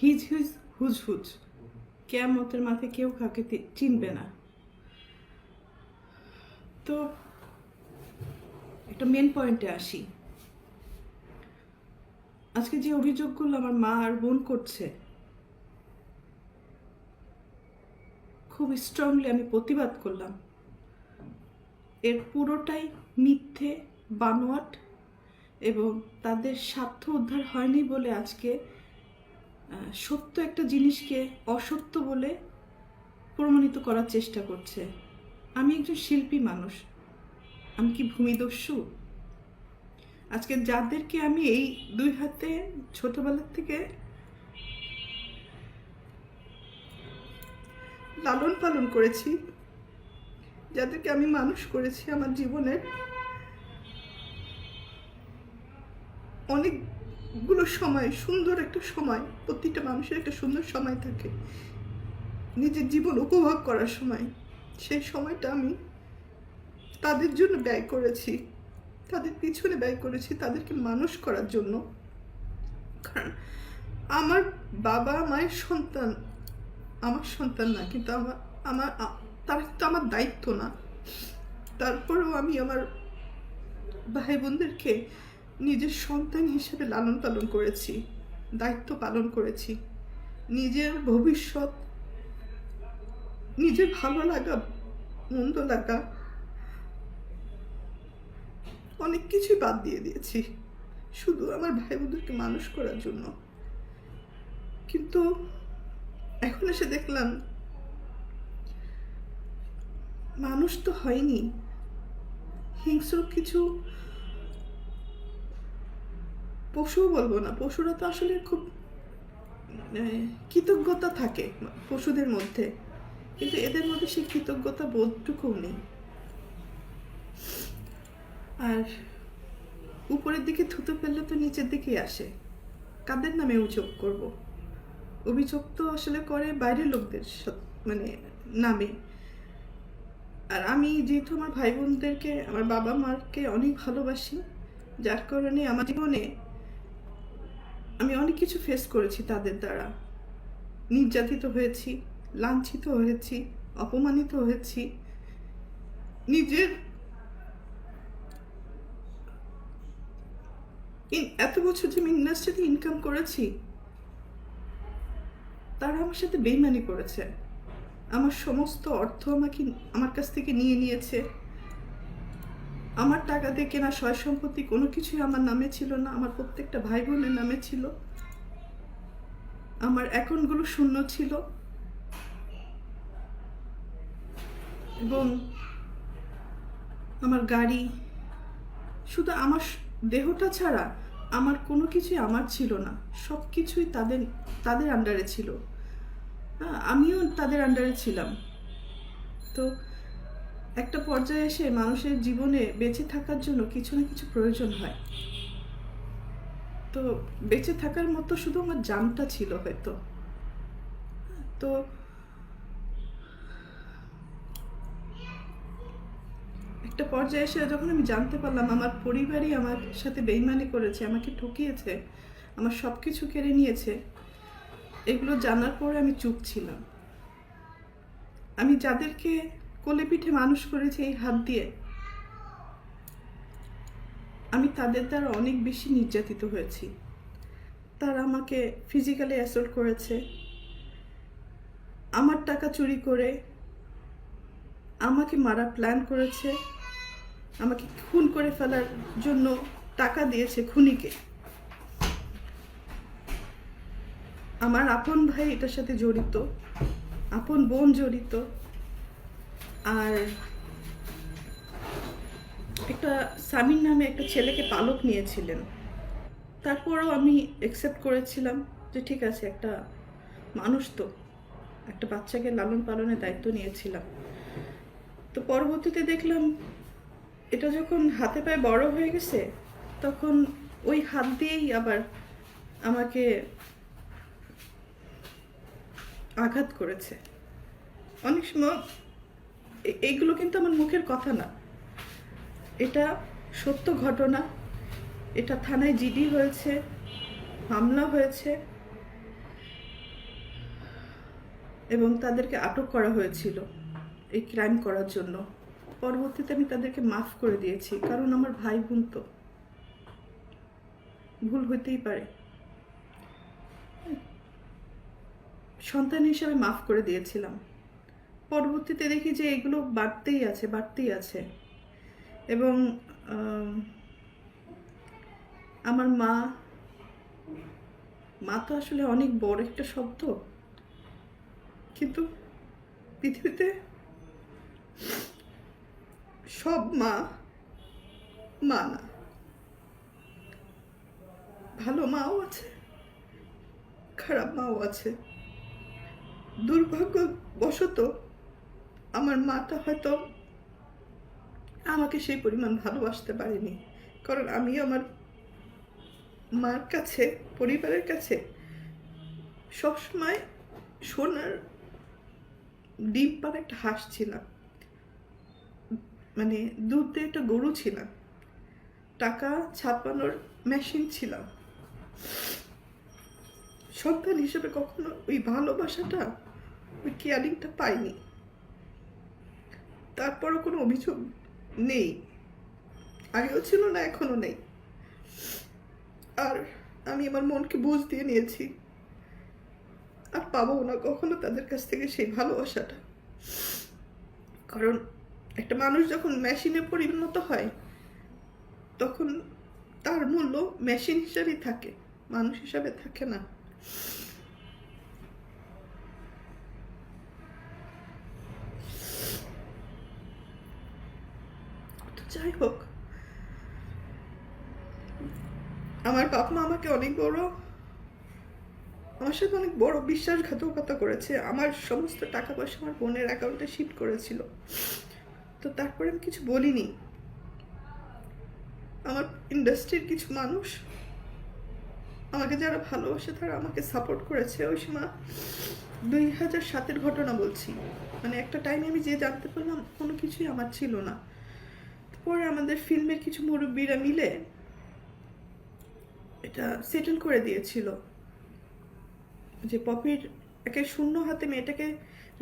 His his whose whose. কেয়ামতের মাথায় কেউ কাউকে চিনবে না। তো একটা মেন পয়েন্টে আসি। আজকে যে অভিযোগগুলো আমার মা আর বোন করছে, খুব স্ট্রংলি আমি প্রতিবাদ করলাম। এর পুরোটাই মিথ্যে, বানোয়াট এবং তাদের স্বার্থ উদ্ধার হয়নি বলে আজকে সত্য একটা জিনিসকে অসত্য বলে প্রমাণিত করার চেষ্টা করছে। আমি একজন শিল্পী মানুষ। আমি কি ভূমিদস্যু? আজকে যাদেরকে আমি এই দুই হাতে ছোটবেলার থেকে লালন পালন করেছি, যাদেরকে আমি মানুষ করেছি আমার জীবনের অনেকগুলো সময়, সুন্দর একটা সময়, প্রতিটা মানুষের একটা সুন্দর সময় থাকে। নিজের জীবন উপভোগ করার সময়। সেই সময়টা আমি তাদের জন্য ব্যয় করেছি। তাদের পিছনে ব্যয় করেছি তাদেরকে মানুষ করার জন্য। কারণ আমার বাবা মায়ের সন্তান, আমার সন্তান না, কিন্তু আমার আমার, তারা কিন্তু আমার দায়িত্ব না। তারপরেও আমি আমার ভাই বোনদেরকে নিজের সন্তান হিসেবে লালন পালন করেছি, দায়িত্ব পালন করেছি। নিজের ভবিষ্যৎ, নিজের ভালো লাগা, মন্দ লাগা, অনেক কিছুই বাদ দিয়ে দিয়েছি। শুধু আমার ভাই বোনদেরকে মানুষ করার জন্য। কিন্তু এখন এসে দেখলাম, মানুষ তো হয়নি। হিংস্র কিছু পশুও বলব না পশুরা তো আসলে খুব আহ, কৃতজ্ঞতা থাকে পশুদের মধ্যে কিন্তু এদের মধ্যে সেই কৃতজ্ঞতা বোধটুকুও নেই। আর উপরের দিকে থুতু ফেললে তো নিচের দিকেই আসে কাদের নামে অভিযোগ করব? অভিযোগ তো আসলে করে বাইরের লোকদের মানে নামে। আর আমি যেহেতু আমার ভাই বোনদেরকে আমার বাবা মাকে অনেক ভালোবাসি যার কারণে আমার জীবনে আমি অনেক কিছু ফেস করেছি তাদের দ্বারা। নির্যাতিত হয়েছি, লাঞ্ছিত হয়েছি, অপমানিত হয়েছি। নিজের এত বছর যে আমি ইন্ডাস্ট্রিতে ইনকাম করেছি, তারা আমার সাথে বেইমানি করেছে। আমার সমস্ত অর্থ আমাকে আমার কাছ থেকে নিয়ে নিয়েছে। আমার টাকা দিয়ে কেনা সয় সম্পত্তি কোনো কিছুই আমার নামে ছিল না, আমার প্রত্যেকটা ভাই বোনের নামে ছিল। আমার অ্যাকাউন্টগুলো শূন্য ছিল। এবং আমার গাড়ি, শুধু আমার দেহটা ছাড়া আমার কোনো কিছুই আমার ছিল না। সব কিছুই তাদের তাদের আন্ডারে ছিল। হ্যাঁ আমিও তাদের আন্ডারে ছিলাম। তো একটা পর্যায়ে এসে মানুষের জীবনে বেঁচে থাকার জন্য কিছু না কিছু প্রয়োজন হয়। তো বেঁচে থাকার মতো শুধু আমার জানটা ছিল হয়তো। তো একটা পর্যায়ে এসে যখন আমি জানতে পারলাম আমার পরিবারই আমার সাথে বেইমানি করেছে, আমাকে ঠকিয়েছে, আমার সব কিছু কেড়ে নিয়েছে, এগুলো জানার পরে আমি চুপ ছিলাম। আমি যাদেরকে কোলে পিঠে মানুষ করেছি এই হাত দিয়ে। আমি তাদের দ্বারা অনেক বেশি নির্যাতিত হয়েছি। তারা আমাকে ফিজিক্যালি অ্যাসল্ট করেছে। আমার টাকা চুরি করে আমাকে মারা প্ল্যান করেছে। আমাকে খুন করে ফেলার জন্য টাকা দিয়েছে খুনিকে। আমার আপন ভাই এটার সাথে জড়িত। আপন বোন জড়িত। আর একটা সামিন নামে একটা ছেলেকে পালক নিয়েছিলেন। তারপরেও আমি একসেপ্ট করেছিলাম যে ঠিক আছে, একটা মানুষ তো, একটা বাচ্চাকে লালন পালনের দায়িত্ব নিয়েছিলাম। তো পরবর্তীতে দেখলাম এটা যখন হাতে পায়ে বড় হয়ে গেছে, তখন ওই হাত দিয়েই আবার আমাকে আঘাত করেছে। অনেক সময় এইগুলো কিন্তু আমার মুখের কথা না। এটা সত্য ঘটনা। এটা থানায় জিডি হয়েছে, মামলা হয়েছে, এবং তাদেরকে আটক করা হয়েছিল এই ক্রাইম করার জন্য। পরবর্তীতে আমি তাদেরকে মাফ করে দিয়েছি, কারণ আমার ভাই বোন তো। ভুল হইতেই পারে। সন্তান হিসাবে মাফ করে দিয়েছিলাম। পরবর্তীতে দেখি যে এগুলো বাড়তেই আছে বাড়তেই আছে। এবং আমার মা মা তো আসলে অনেক বড় একটা শব্দ। কিন্তু পৃথিবীতে সব মা মা না। ভালো মাও আছে, খারাপ মাও আছে। দুর্ভাগ্যবশত আমার মাটা হয়তো আমাকে সেই পরিমাণ ভালোবাসতে পারেনি। কারণ আমি আমার মার কাছে, পরিবারের কাছে সবসময় সোনার ডিম পার একটা হাঁস ছিলাম। মানে দুধ একটা গরু ছিলাম। টাকা ছাপানোর মেশিন ছিলাম। সন্তান হিসেবে কখনো ওই ভালোবাসাটা, ওই কেয়ারিংটা পাইনি। তারপরও কোনো অভিযোগ নেই। আগেও ছিল না এখনও নেই। আর আমি আমার মনকে বুঝ দিয়ে নিয়েছি। আর পাবো না কখনো তাদের কাছ থেকে সেই ভালোবাসাটা। কারণ একটা মানুষ যখন মেশিনে পরিণত হয়, তখন তার মূল্য মেশিন হিসাবেই থাকে, মানুষ হিসাবে থাকে না তো যাই হোক। আমার বাপ মা আমাকে অনেক বড়, আমার সাথে অনেক বড় বিশ্বাসঘাতকতা করেছে। আমার সমস্ত টাকা পয়সা আমার বোনের অ্যাকাউন্টে শিফট করেছিল। তো তারপরে আমি কিছু বলিনি। আমার ইন্ডাস্ট্রির কিছু মানুষ আমাকে যারা ভালোবাসে তারা আমাকে সাপোর্ট করেছে। ওই সময় দুই হাজার সাতের ঘটনা বলছি। মানে একটা টাইমে আমি যে জানতে পারলাম কোনো কিছুই আমার ছিল না। পরে আমাদের ফিল্মের কিছু মুরব্বীরা মিলে এটা সেটেল করে দিয়েছিল। যে পপির একে শূন্য হাতে মেয়েটাকে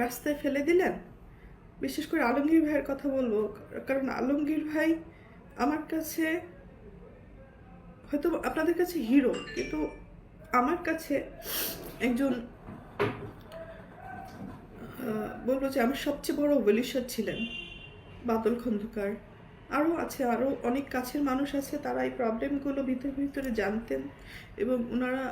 রাস্তায় ফেলে দিলেন। বিশেষ করে আলমগীর ভাইয়ের কথা বলব, কারণ আলমগীর ভাই আমার কাছে হয়তো আপনাদের কাছে হিরো কিন্তু আমার কাছে একজন বলব যে আমার সবচেয়ে বড় ওয়েলিশার ছিলেন বাদল খন্দকার। আরও আছে, আরও অনেক কাছের মানুষ আছে, তারা এই প্রবলেমগুলো ভিতরে ভিতরে জানতেন এবং ওনারা